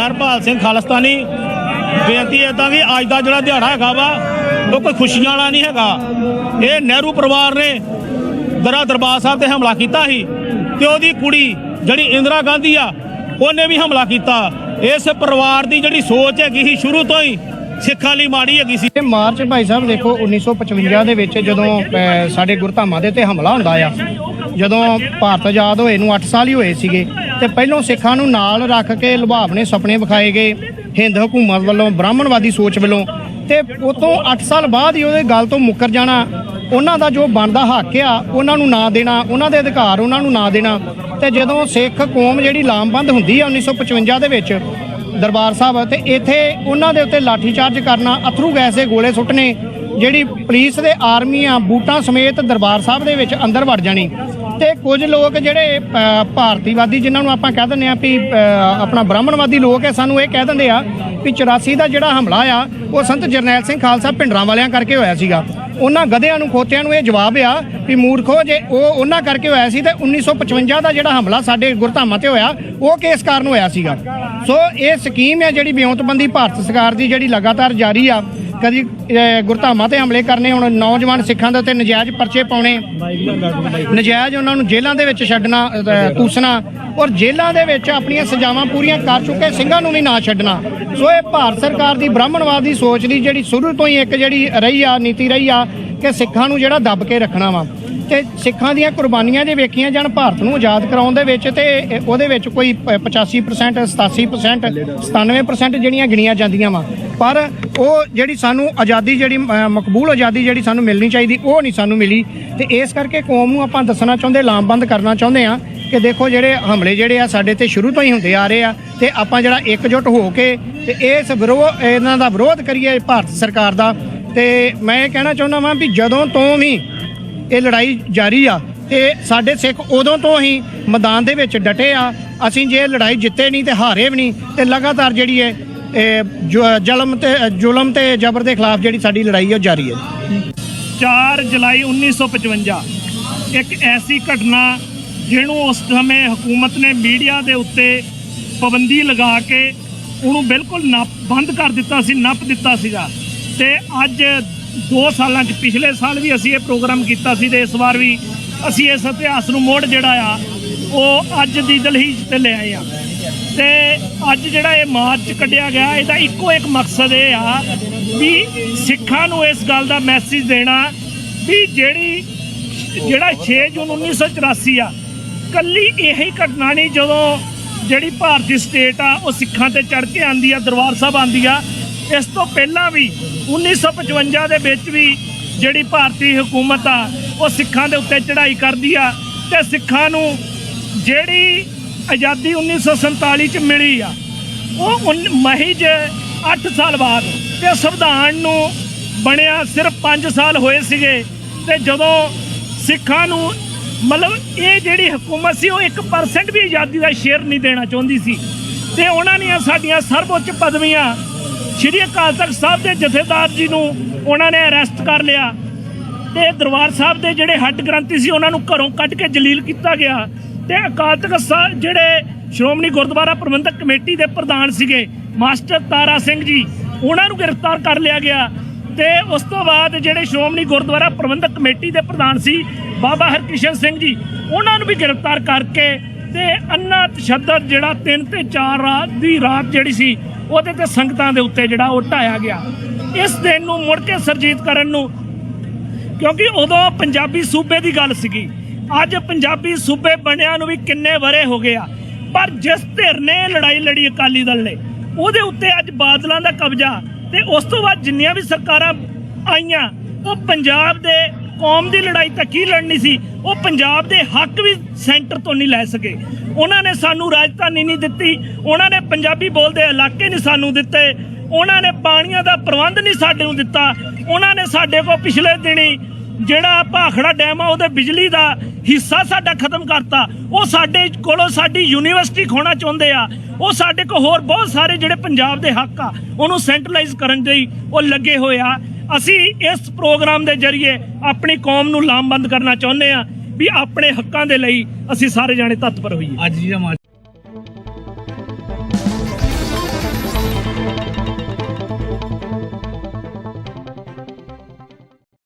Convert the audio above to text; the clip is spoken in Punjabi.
ਹਰਪਾਲ ਸਿੰਘ ਖਾਲਸਤਾਨੀ, ਬੇਨਤੀ ਹੈ ਤਾਂ ਵੀ ਅੱਜ ਦਾ ਜਿਹੜਾ ਦਿਹਾੜਾ ਹੈਗਾ ਵਾ, ਉਹ ਕੋਈ ਖੁਸ਼ੀਆਂ ਵਾਲਾ ਨਹੀਂ ਹੈਗਾ। ਇਹ ਨਹਿਰੂ ਪਰਿਵਾਰ ਨੇ ਦਰਾ ਦਰਬਾਰ ਸਾਹਿਬ ਤੇ ਹਮਲਾ ਕੀਤਾ ਸੀ ਤੇ ਉਹਦੀ ਕੁੜੀ ਜਿਹੜੀ ਇੰਦਰਾ ਗਾਂਧੀ ਆ ਉਹਨੇ ਵੀ ਹਮਲਾ ਕੀਤਾ। ਇਸ ਪਰਿਵਾਰ ਦੀ ਜਿਹੜੀ ਸੋਚ ਹੈਗੀ ਸੀ, ਸ਼ੁਰੂ ਤੋਂ ਹੀ ਸਿੱਖਾਂ ਲਈ ਮਾੜੀ ਹੈਗੀ ਸੀ। ਮਾਰਚ ਭਾਈ ਸਾਹਿਬ, ਦੇਖੋ 1955 ਦੇ ਵਿੱਚ ਜਦੋਂ ਸਾਡੇ ਗੁਰਧਾਮਾਂ ਦੇ ਤੇ ਹਮਲਾ ਹੁੰਦਾ ਆ, ਜਦੋਂ ਭਾਰਤ ਆਜ਼ਾਦ ਹੋਏ ਨੂੰ 8 ਸਾਲ ਹੀ ਹੋਏ ਸੀਗੇ, ਤੇ ਪਹਿਲੋਂ ਸਿੱਖਾਂ ਨੂੰ ਨਾਲ ਰੱਖ ਕੇ ਲੁਭਾਵ ਨੇ ਸੁਪਨੇ ਵਿਖਾਏ ਗਏ, ਹਿੰਦ ਹਕੂਮਤ ਵੱਲੋਂ, ਬ੍ਰਾਹਮਣਵਾਦੀ ਸੋਚ ਵੱਲੋਂ, ਤੇ ਉਤੋਂ 8 ਸਾਲ ਬਾਅਦ ਹੀ ਉਹਦੇ ਗੱਲ ਤੋਂ ਮੁੱਕਰ ਜਾਣਾ, ਉਹਨਾਂ ਦਾ ਜੋ ਬਣਦਾ ਹੱਕ ਆ, ਉਹਨਾਂ ਨੂੰ ਨਾ ਦੇਣਾ, ਉਹਨਾਂ ਦੇ ਅਧਿਕਾਰ ਉਹਨਾਂ ਨੂੰ ਨਾ ਦੇਣਾ ਤੇ ਜਦੋਂ ਸਿੱਖ ਕੌਮ ਜਿਹੜੀ ਲਾਮਬੰਦ ਹੁੰਦੀ ਆ 1955 ਦੇ ਵਿੱਚ ਦਰਬਾਰ ਸਾਹਿਬ, ਤੇ ਇੱਥੇ ਉਹਨਾਂ ਦੇ ਉੱਤੇ ਲਾਠੀ ਚਾਰਜ ਕਰਨਾ, ਅਥਰੂ ਗੈਸ ਦੇ ਗੋਲੇ ਸੁੱਟਣੇ ਜਿਹੜੀ ਪੁਲਿਸ ਦੇ ਆਰਮੀ ਆ, ਬੂਟਾਂ ਸਮੇਤ ਦਰਬਾਰ ਸਾਹਿਬ ਦੇ ਵਿੱਚ ਅੰਦਰ ਵੜ ਜਾਣੀ। ਤੇ ਕੁਝ ਲੋਕ ਜਿਹੜੇ ਭਾਰਤੀਵਾਦੀ ਜਿਨ੍ਹਾਂ ਨੂੰ ਆਪਾਂ ਕਹਿ ਦਿੰਦੇ ਆ ਵੀ ਆਪਣਾ ਬ੍ਰਾਹਮਣਵਾਦੀ ਲੋਕ ਹੈ ਸਾਨੂੰ ਇਹ ਕਹਿ ਦਿੰਦੇ ਆ ਵੀ 84 ਦਾ ਜਿਹੜਾ ਹਮਲਾ ਆ, ਉਹ ਸੰਤ ਜਰਨੈਲ ਸਿੰਘ ਖਾਲਸਾ ਭਿੰਡਰਾਂ ਵਾਲਿਆਂ ਕਰਕੇ ਹੋਇਆ ਸੀਗਾ। ਉਹਨਾਂ ਗਧਿਆਂ ਨੂੰ, ਖੋਤਿਆਂ ਨੂੰ ਇਹ ਜਵਾਬ ਆ ਵੀ ਮੂਰਖੋ, ਜੇ ਉਹ ਉਹਨਾਂ ਕਰਕੇ ਹੋਇਆ ਸੀ ਤੇ 1955 ਦਾ ਜਿਹੜਾ ਹਮਲਾ ਸਾਡੇ ਗੁਰਧਾਮਾਂ ਤੇ ਹੋਇਆ, ਉਹ ਕਿਸ ਕਾਰਨ ਹੋਇਆ ਸੀਗਾ? ਸੋ ਇਹ ਸਕੀਮ ਹੈ ਜਿਹੜੀ ਬਿਉਂਤਬੰਦੀ ਭਾਰਤ ਸਰਕਾਰ ਦੀ ਜਿਹੜੀ ਲਗਾਤਾਰ ਜਾਰੀ ਆ ਕਦੀ ਅਹ, ਗੁਰਧਾਮਾਂ ਤੇ ਹਮਲੇ ਕਰਨੇ ਹੁਣ ਨੌਜਵਾਨ ਸਿੱਖਾਂ ਦੇ ਉੱਤੇ ਨਜਾਇਜ਼ ਪਰਚੇ ਪਾਉਣੇ। ਨਜਾਇਜ਼ ਉਹਨਾਂ ਨੂੰ ਜੇਲ੍ਹਾਂ ਦੇ ਵਿੱਚ ਛੱਡਣਾ ਅਹ, ਕੂਸਣਾ ਔਰ ਜੇਲ੍ਹਾਂ ਦੇ ਵਿੱਚ ਆਪਣੀਆਂ ਸਜ਼ਾਵਾਂ ਪੂਰੀਆਂ ਕਰ ਚੁੱਕੇ ਸਿੰਘਾਂ ਨੂੰ ਵੀ ਨਾ ਛੱਡਣਾ। ਸੋ ਇਹ ਭਾਰਤ ਸਰਕਾਰ ਦੀ ਬ੍ਰਾਹਮਣਵਾਦੀ ਸੋਚ ਦੀ ਜਿਹੜੀ ਸ਼ੁਰੂ ਤੋਂ ਹੀ ਇੱਕ ਜਿਹੜੀ ਰਹੀ ਆ ਨੀਤੀ ਰਹੀ ਆ ਕਿ ਸਿੱਖਾਂ ਨੂੰ ਜਿਹੜਾ ਦੱਬ ਕੇ ਰੱਖਣਾ ਵਾ। ਤੇ ਸਿੱਖਾਂ ਦੀਆਂ ਕੁਰਬਾਨੀਆਂ ਜੇ ਵੇਖੀਆਂ ਜਾਣ ਭਾਰਤ ਨੂੰ ਆਜ਼ਾਦ ਕਰਾਉਣ ਦੇ ਵਿੱਚ ਤੇ ਉਹਦੇ ਵਿੱਚ ਕੋਈ ਪ- 85% 87% 97% ਜਿਹੜੀਆਂ ਗਿਣੀਆਂ ਜਾਂਦੀਆਂ ਵਾ। ਪਰ ਉਹ ਜਿਹੜੀ ਸਾਨੂੰ ਆਜ਼ਾਦੀ ਜਿਹੜੀ ਅ, ਮਕਬੂਲ ਆਜ਼ਾਦੀ ਜਿਹੜੀ ਸਾਨੂੰ ਮਿਲਣੀ ਚਾਹੀਦੀ ਉਹ ਨਹੀਂ ਸਾਨੂੰ ਮਿਲੀ। ਤੇ ਇਸ ਕਰਕੇ ਕੌਮ ਨੂੰ ਆਪਾਂ ਦੱਸਣਾ ਚਾਹੁੰਦੇ ਲਾਮਬੰਦ ਕਰਨਾ ਚਾਹੁੰਦੇ ਆ ਕਿ ਦੇਖੋ ਜਿਹੜੇ ਹਮਲੇ ਜਿਹੜੇ ਆ ਸਾਡੇ ਤੇ ਸ਼ੁਰੂ ਤੋਂ ਹੀ ਹੁੰਦੇ ਆ ਰਹੇ ਆ ਤੇ ਆਪਾਂ ਜਿਹੜਾ ਇਕਜੁੱਟ ਹੋ ਕੇ ਤੇ ਇਸ ਵਿਰੋਧ ਇਹਨਾਂ ਦਾ ਵਿਰੋਧ ਕਰੀਏ ਭਾਰਤ ਸਰਕਾਰ ਦਾ। ਤੇ ਮੈਂ ਇਹ ਕਹਿਣਾ ਚਾਹੁੰਦਾ ਵਾਂ ਵੀ ਜਦੋਂ ਤੋਂ ਵੀ ਇਹ ਲੜਾਈ ਜਾਰੀ ਆ ਤੇ ਸਾਡੇ ਸਿੱਖ ਉਦੋਂ ਤੋਂ ਹੀ ਮੈਦਾਨ ਦੇ ਵਿੱਚ ਡਟੇ ਆ। ਅਸੀਂ ਜੇ ਲੜਾਈ ਜਿੱਤੇ ਨਹੀਂ ਤੇ ਹਾਰੇ ਵੀ ਨਹੀਂ ਤੇ ਲਗਾਤਾਰ ਜਿਹੜੀ ਹੈ ਇਹ ਜੋ- ਜ਼ੁਲਮ ਤੇ ਜ਼ੁਲਮ ਤੇ ਜ਼ਬਰ ਦੇ ਖਿਲਾਫ ਜਿਹੜੀ ਸਾਡੀ ਲੜਾਈ ਹੈ ਉਹ ਜਾਰੀ ਹੈ 4 ਜੁਲਾਈ 1955 ਇੱਕ ਐਸੀ ਘਟਨਾ ਜਿਹਨੂੰ ਉਸ ਸਮੇਂ ਹਕੂਮਤ ਨੇ ਮੀਡੀਆ ਦੇ ਉੱਤੇ ਪਾਬੰਦੀ ਲਗਾ ਕੇ ਉਹਨੂੰ ਬਿਲਕੁਲ ਨੱਪ, ਬੰਦ ਕਰ ਦਿੱਤਾ ਸੀ, ਨੱਪ ਦਿੱਤਾ ਸੀਗਾ। ਤੇ ਅੱਜ 2 ਸਾਲਾਂ 'ਚ, ਪਿਛਲੇ ਸਾਲ ਵੀ ਅਸੀਂ ਇਹ ਪ੍ਰੋਗਰਾਮ ਕੀਤਾ ਸੀ ਤੇ ਇਸ ਵਾਰ ਵੀ ਅਸੀਂ ਇਸ ਇਤਿਹਾਸ ਨੂੰ ਮੋੜ ਜਿਹੜਾ ਆ, ਉਹ ਅੱਜ ਦੀ ਦਲਹੀਜ ਤੇ ਲੈ ਆਏ ਆ। ਤੇ ਅੱਜ ਜਿਹੜਾ ਇਹ ਮਾਰਚ ਕੱਢਿਆ ਗਿਆ, ਇਹਦਾ ਇੱਕੋ ਇੱਕ ਮਕਸਦ ਇਹ ਆ ਵੀ ਸਿੱਖਾਂ ਨੂੰ ਇਸ ਗੱਲ ਦਾ ਮੈਸੇਜ ਦੇਣਾ ਵੀ ਜਿਹੜੀ, ਜਿਹੜਾ 6 ਜੂਨ 1984 ਆ, ਕੱਲੀ ਇਹੀ ਘਟਨਾ ਨਹੀਂ, ਜਦੋਂ ਜਿਹੜੀ ਭਾਰਤੀ ਸਟੇਟ ਆ, ਉਹ ਸਿੱਖਾਂ ਤੇ ਚੜ ਕੇ ਆਂਦੀ ਆ, ਦਰਬਾਰ ਸਾਹਿਬ ਆਂਦੀ ਆ, ਇਸ ਤੋਂ ਪਹਿਲਾਂ ਵੀ 1955 ਦੇ ਵਿੱਚ ਵੀ ਜਿਹੜੀ ਭਾਰਤੀ ਹਕੂਮਤ ਆ, ਉਹ ਸਿੱਖਾਂ ਦੇ ਉੱਤੇ ਚੜ੍ਹਾਈ ਕਰਦੀ ਆ, ਤੇ ਸਿੱਖਾਂ ਨੂੰ ਜਿਹੜੀ ਆਜ਼ਾਦੀ 1947 ਚ ਮਿਲੀ ਆ। ਉਹ ਉਨ- ਮਹਿਜ 8 ਸਾਲ ਬਾਅਦ ਤੇ ਸੰਵਿਧਾਨ ਨੂੰ ਬਣਿਆ ਸਿਰਫ 5 ਸਾਲ ਹੋਏ ਸੀਗੇ ਤੇ ਜਦੋਂ ਸਿੱਖਾਂ ਨੂੰ ਮਤਲਬ ਇਹ ਜਿਹੜੀ ਹਕੂਮਤ ਸੀ, ਉਹ 1% ਵੀ ਆਜ਼ਾਦੀ ਦਾ ਸ਼ੇਅਰ ਨਹੀਂ ਦੇਣਾ ਚਾਹੁੰਦੀ ਸੀ। ਤੇ ਉਹਨਾਂ ਨੇ ਸਾਡੀਆਂ ਸਰਵਉੱਚ ਪਦਵੀਆਂ ਸ਼੍ਰੀ ਅਕਾਲ ਤਖਤ ਸਾਹਿਬ ਦੇ ਜਥੇਦਾਰ ਜੀ ਨੂੰ ਉਹਨਾਂ ਨੇ ਅਰੈਸਟ ਕਰ ਲਿਆ। ਤੇ ਦਰਬਾਰ ਸਾਹਿਬ ਦੇ ਜਿਹੜੇ ਹੱਟ ਗ੍ਰੰਥੀ ਸੀ, ਉਹਨਾਂ ਨੂੰ ਘਰੋਂ ਕੱਢ ਕੇ ਜਲੀਲ ਕੀਤਾ ਗਿਆ। ਤੇ ਅਕਾਲ ਤਖਤ ਸਾਹਿਬ ਜਿਹੜੇ ਸ਼੍ਰੋਮਣੀ ਗੁਰਦੁਆਰਾ ਪ੍ਰਬੰਧਕ ਕਮੇਟੀ ਦੇ ਪ੍ਰਧਾਨ ਸੀਗੇ, ਮਾਸਟਰ ਤਾਰਾ ਸਿੰਘ ਜੀ, ਉਹਨਾਂ ਨੂੰ ਗ੍ਰਿਫਤਾਰ ਕਰ ਲਿਆ ਗਿਆ। ਤੇ ਉਸ ਤੋਂ ਬਾਅਦ ਜਿਹੜੇ ਸ਼੍ਰੋਮਣੀ ਗੁਰਦੁਆਰਾ ਪ੍ਰਬੰਧਕ ਕਮੇਟੀ ਦੇ ਪ੍ਰਧਾਨ ਸੀ, ਬਾਬਾ ਹਰਕ੍ਰਿਸ਼ਨ ਸਿੰਘ ਜੀ, ਉਹਨਾਂ ਨੂੰ ਵੀ ਗ੍ਰਿਫਤਾਰ ਕਰਕੇ ਤੇ ਅੰਨਾ ਤਸ਼ੱਦਦ ਜਿਹੜਾ 3 ਤੇ 4 ਰਾਤ ਦੀ ਰਾਤ ਜਿਹੜੀ ਸੀ, ਉਹਦੇ ਤੇ ਸੰਗਤਾਂ ਦੇ ਉੱਤੇ ਜਿਹੜਾ ਉਹ ਢਾਇਆ ਗਿਆ। ਇਸ ਦਿਨ ਨੂੰ ਮੁੜ ਕੇ ਸਰਜੀਤ ਕਰਨ ਨੂੰ ਕਿਉਂਕਿ ਉਦੋਂ ਪੰਜਾਬੀ ਸੂਬੇ ਦੀ ਗੱਲ ਸੀਗੀ। ਅੱਜ ਪੰਜਾਬੀ ਸੂਬੇ ਬਣਿਆ ਨੂੰ ਵੀ ਕਿੰਨੇ ਵਰੇ ਹੋ ਗਏ ਆ। ਪਰ ਜਿਸ ਧਿਰ ਨੇ ਲੜਾਈ ਲੜੀ ਅਕਾਲੀ ਦਲ ਨੇ, ਉਹਦੇ ਉੱਤੇ ਅੱਜ ਬਾਦਲਾਂ ਦਾ ਕਬਜ਼ਾ ਤੇ ਉਸ ਤੋਂ ਬਾਅਦ ਜਿੰਨੀਆਂ ਵੀ ਸਰਕਾਰਾਂ ਆਈਆਂ, ਉਹ ਪੰਜਾਬ ਦੇ ਕੌਮ ਦੀ ਲੜਾਈ ਤਾਂ ਕੀ ਲੜਨੀ ਸੀ, ਉਹ ਪੰਜਾਬ ਦੇ ਹੱਕ ਵੀ ਸੈਂਟਰ ਤੋਂ ਨਹੀਂ ਲੈ ਸਕੇ। ਉਹਨਾਂ ਨੇ ਸਾਨੂੰ ਰਾਜਧਾਨੀ ਨਹੀਂ ਦਿੱਤੀ, ਉਹਨਾਂ ਨੇ ਪੰਜਾਬੀ ਬੋਲਦੇ ਇਲਾਕੇ ਨਹੀਂ ਸਾਨੂੰ ਦਿੱਤੇ, ਉਹਨਾਂ ਨੇ ਪਾਣੀਆਂ ਦਾ ਪ੍ਰਬੰਧ ਨਹੀਂ ਸਾਡੇ ਨੂੰ ਦਿੱਤਾ, ਉਹਨਾਂ ਨੇ ਸਾਡੇ ਕੋਲ ਪਿਛਲੇ ਦਿਨੀ ਜਿਹੜਾ ਭਾਖੜਾ ਡੈਮ ਆ, ਉਹਦੇ ਬਿਜਲੀ ਦਾ ਹਿੱਸਾ ਸਾਡਾ ਖਤਮ ਕਰਤਾ। ਉਹ ਸਾਡੇ ਕੋਲੋਂ ਸਾਡੀ ਯੂਨੀਵਰਸਿਟੀ ਖੋਣਾ ਚਾਹੁੰਦੇ ਆ। ਉਹ ਸਾਡੇ ਕੋਲ ਹੋਰ ਬਹੁਤ ਸਾਰੇ ਜਿਹੜੇ ਪੰਜਾਬ ਦੇ ਹੱਕ ਆ, ਉਹਨੂੰ ਸੈਂਟਰਲਾਈਜ਼ ਕਰਨ ਲਈ ਉਹ ਲੱਗੇ ਹੋਏ ਆ। ਅਸੀਂ ਇਸ ਪ੍ਰੋਗਰਾਮ ਦੇ ਜ਼ਰੀਏ ਆਪਣੀ ਕੌਮ ਨੂੰ ਲਾਮਬੰਦ ਕਰਨਾ ਚਾਹੁੰਦੇ ਆ ਵੀ ਆਪਣੇ ਹੱਕਾਂ ਦੇ ਲਈ ਅਸੀਂ ਸਾਰੇ ਜਾਣੇ ਤਤਪਰ ਹੋਈਏ। ਅੱਜ ਜਿਹੜਾ